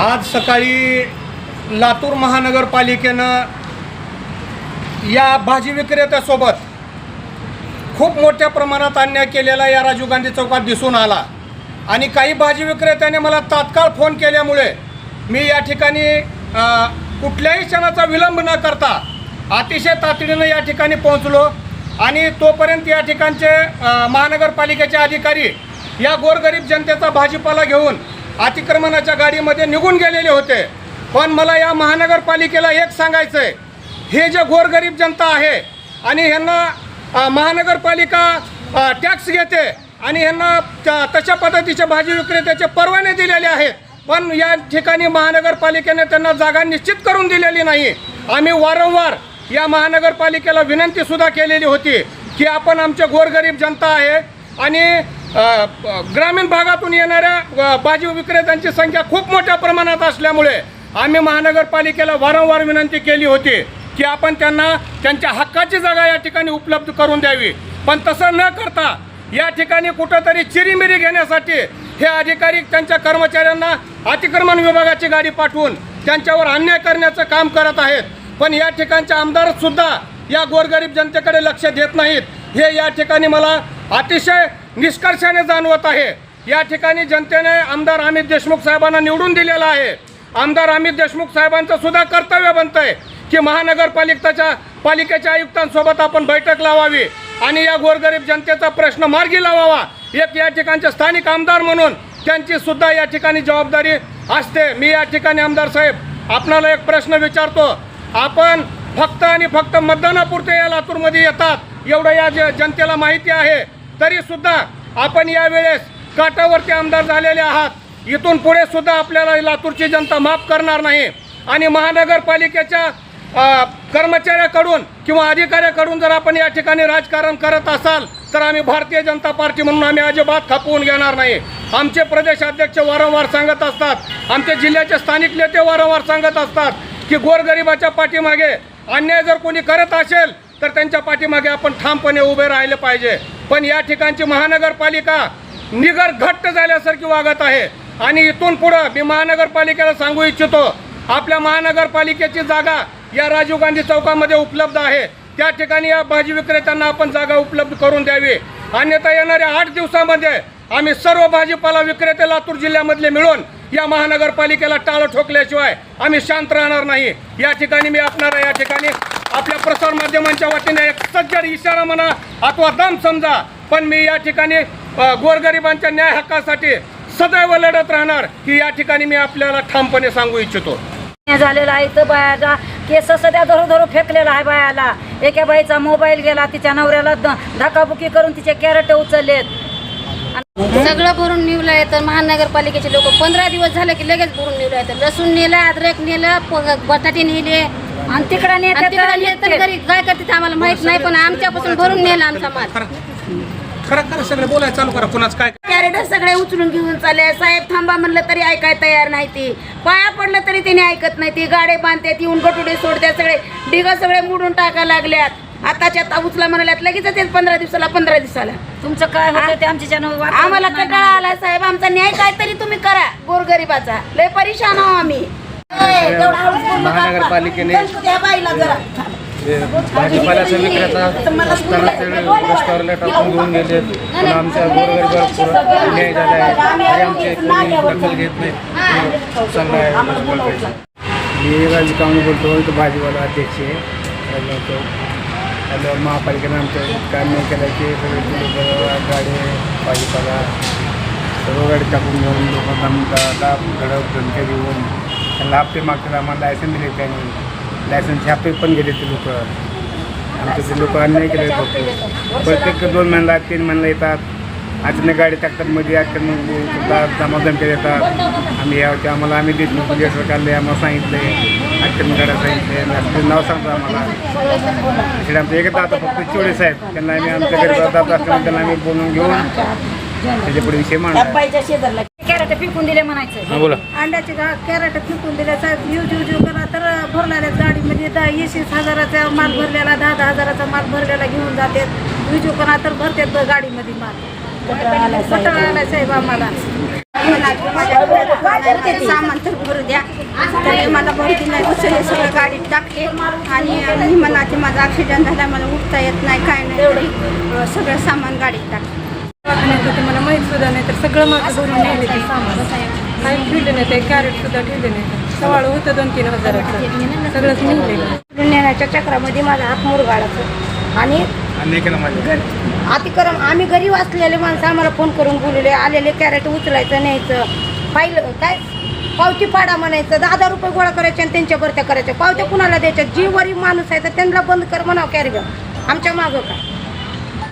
आज सकाळी लातूर महानगरपालिकेनं या भाजी विक्रेत्यासोबत खूप मोठ्या प्रमाणात अन्याय केलेला या राजीव गांधी चौकात दिसून आला. आणि काही भाजी विक्रेत्याने मला तात्काळ फोन केल्यामुळे मी या ठिकाणी कुठल्याही क्षणाचा विलंब न करता अतिशय तातडीनं या ठिकाणी पोहोचलो. आणि तोपर्यंत या ठिकाणचे महानगरपालिकेचे अधिकारी या गोरगरीब जनतेचा भाजीपाला घेऊन अतिक्रमणाच्या गाडीमध्ये निघून गेलेले होते. पण मला या महानगरपालिकेला एक सांगायचं आहे हे जे गोरगरीब जनता आहे आणि ह्यांना महानगरपालिका टॅक्स घेते आणि ह्यांना त- तशा पद्धतीचे भाजी विक्रेत्याचे परवाने दिलेले आहेत. पण या ठिकाणी महानगरपालिकेने त्यांना जागा निश्चित करून दिलेली नाही. आम्ही वारंवार या महानगरपालिकेला विनंतीसुद्धा केलेली होती की आपण आमचे गोरगरीब जनता आहे आणि ग्रामीण भागातून येणाऱ्या भाजी विक्रेत्यांची संख्या खूप मोठ्या प्रमाणात असल्यामुळे आम्ही महानगरपालिकेला वारंवार विनंती केली होती की आपण त्यांना त्यांच्या हक्काची जागा या ठिकाणी उपलब्ध करून द्यावी. पण तसं न करता या ठिकाणी कुठंतरी चिरीमिरी घेण्यासाठी हे अधिकारी त्यांच्या कर्मचाऱ्यांना अतिक्रमण विभागाची गाडी पाठवून त्यांच्यावर अन्याय करण्याचं काम करत आहेत. पण या ठिकाणचे आमदारसुद्धा या गोरगरीब जनतेकडे लक्ष देत नाहीत. हे या ठिकाणी मला अतिशय निष्कर्षाने जाणवत आहे. या ठिकाणी जनतेने आमदार अमित देशमुख साहेबांना निवडून दिलेला आहे. आमदार अमित देशमुख साहेबांचं सुद्धा कर्तव्य आहे की महानगरपालिकेच्या पालिकेच्या आयुक्तांसोबत आपण बैठक लावावी आणि या गोरगरीब जनतेचा प्रश्न मार्गी लावावा. एक या ठिकाणचे स्थानिक आमदार म्हणून त्यांची सुद्धा या ठिकाणी जबाबदारी असते. मी या ठिकाणी आमदार साहेब आपणाला एक प्रश्न विचारतो. आपण फक्त आणि फक्त मतदानापुरते या लातूरमध्ये येतात. एवढं या ज- जनतेला माहिती आहे. तरी सुद्धा आपण यावेळेस काटावरती आमदार झालेले आहात. इथून पुढे सुद्धा आपल्याला लातूरची जनता माफ करणार नाही. आणि महानगरपालिकेच्या कर्मचाऱ्याकडून किंवा अधिकाऱ्याकडून जर आपण या ठिकाणी राजकारण करत असाल तर आम्ही भारतीय जनता पार्टी म्हणून आम्ही अजिबात खपवून घेणार नाही. आमचे प्रदेश अध्यक्ष वारंवार सांगत असतात. आमचे जिल्ह्याचे स्थानिक नेते वारंवार सांगत असतात की गोरगरिबाच्या पाठीमागे अन्याय जर कोणी करत असेल तर त्यांच्या पाठीमागे आपण ठामपणे उभे राहिले पाहिजे. पण या ठिकाणची महानगरपालिका निगर घट्ट झाल्यासारखी वागत आहे. आणि इथून पुढं मी महानगरपालिकेला सांगू इच्छितो आपल्या महानगरपालिकेची जागा या राजीव गांधी चौकामध्ये उपलब्ध आहे. त्या ठिकाणी या भाजी विक्रेत्यांना आपण जागा उपलब्ध करून द्यावी. अन्यथा येणाऱ्या आठ दिवसामध्ये आम्ही सर्व भाजीपाला विक्रेते लातूर जिल्ह्यामधले मिळून या महानगरपालिकेला टाळं ठोकल्याशिवाय आम्ही शांत राहणार नाही. या ठिकाणी मी आपणारा या ठिकाणी आपल्या प्रसारमाध्यमांच्या वतीने एक सज्जड इशारा म्हणा अथवा दम समजा पण मी या ठिकाणी गोरगरिबांच्या न्याय हक्कासाठी सदैव लढत राहणार ही या ठिकाणी मी आपल्याला ठामपणे सांगू इच्छितो. झालेला आहे तर बायाचा केस सध्या धरू धरू फेकलेला आहे बायाला एका बाईचा मोबाईल गेला तिच्या नवऱ्याला धकाबुकी करून तिचे कॅरेट उचललेत. सगळं भरून निवलं आहे. तर महानगरपालिकेचे लोक पंधरा दिवस झाले की लगेच भरून निवलं आहे. तर लसूण नेलं अद्रक नेलं बटाटे नेले. आणि तिकडे नेते तिकडे नेत घरी. काय करते आम्हाला माहीत नाही पण आमच्यापासून भरून नेलं आमचा माल. खरं खरं सगळं बोलायला चालू करा. कुणाच काय कॅरेट सगळे उचलून घेऊन चालले साहेब थांबा म्हणलं तरी ऐकाय तयार नाही ती. पाया पडलं तरी त्याने ऐकत नाही ती. गाडे बांधतात येऊन गटुडे सोडतात सगळे डिग सगळे मोडून टाकायला लागल्यात. आताच्या आता उचला म्हणाल्यात लगेच येतात पंधरा दिवसाला पंधरा दिवसाला. तुमचं काय होतं ते आमच्या जन्म आम्हाला कंटाळा आला साहेब. आमचा न्याय काहीतरी तुम्ही करा गोरगरिबाचा. लय परेशान आहो आम्ही. महानगरपालिकेने त्या बाईला जरा. भाजीपाल्याचा विक्रेता ते रस्त्यावर टाकून घेऊन गेले पण आमच्या गोरगरिबावर पुरा अन्याय झाला आहे आणि आमचे कोणी दखल घेत नाही. आहे मी राजू कामणे बोलतो भाजीवाला अध्यक्ष आहे. राजगाव महापालिकेनं आमच्या काय नाही केलं की सगळे गाडी भाजीपाला सर्व गाडी टाकून घेऊन लोक दमदा दाब धडक धमक्या घेऊन त्यांना हप्ते मागतात आम्हाला लायसन दिले त्यांनी. लायसनचे हप्ते पण गेले ते लोक. आमचे ते लोक अन्याय केले प्रत्येक दोन महिन्याला तीन महिन्याला येतात. अचानक गाडी टाकतात मध्ये अचानक जमाजम केले येतात आम्ही यावरती आम्हाला आम्ही देशमुख जे सरकारले आम्हाला सांगितले अचानक गाड्या सांगितले नाव सांगतो आम्हाला. इकडे आमचं एकच आता फक्त चोळीस आहेत त्यांना आम्ही आमच्या घरी जात असताना त्यांना आम्ही बोलून घेऊन त्याच्या पुढे विषय मांडला कॅरेट फेकून दिले म्हणायचं. बोला. अंड्याचे गा कॅरेट फेकून दिले. साहेब यू यू यू करा. तर भरणाऱ्या गाडीमध्ये दहा हजाराचा माल भरलेला दहा दहा हजाराचा माल भरलेला घेऊन जातात यू करा तर भरतात गाडीमध्ये माल. कटाळा आलाय साहेब आम्हाला माझं सामान तर भरू द्या तरी मला भरती नाही उचलले सगळं गाडीत टाकते आणि मी म्हणाचे माझा ॲक्सिडेंट झाला मला उठता येत नाही काय नाही तरी सगळं सामान गाडीत टाकते दवाखान्यात होते मला माहीत सुद्धा नाही तर सगळं माझं भरून नेले ते सामान काही ठेवले नाही ते कॅरेट सुद्धा ठेवले नाही सवाळ होतं दोन तीन हजाराचं सगळंच निघले नेण्याच्या चक्रामध्ये माझा हात मुरगाळाचं आणि अन्याय केला माझ्या अतिक्रम आम्ही गरीब असलेले माणसं आम्हाला फोन करून बोलवले आलेले कॅरेट उचलायचं न्यायचं. पाहिलं काय? पावती पाडा म्हणायचं दहा दहा रुपये गोळा करायचे आणि त्यांच्या भरत्या करायच्या पावत्या कुणाला द्यायच्या? जी वरी माणूस आहे तर त्यांना बंद कर म्हणावं कॅरी आमच्या मागं काय?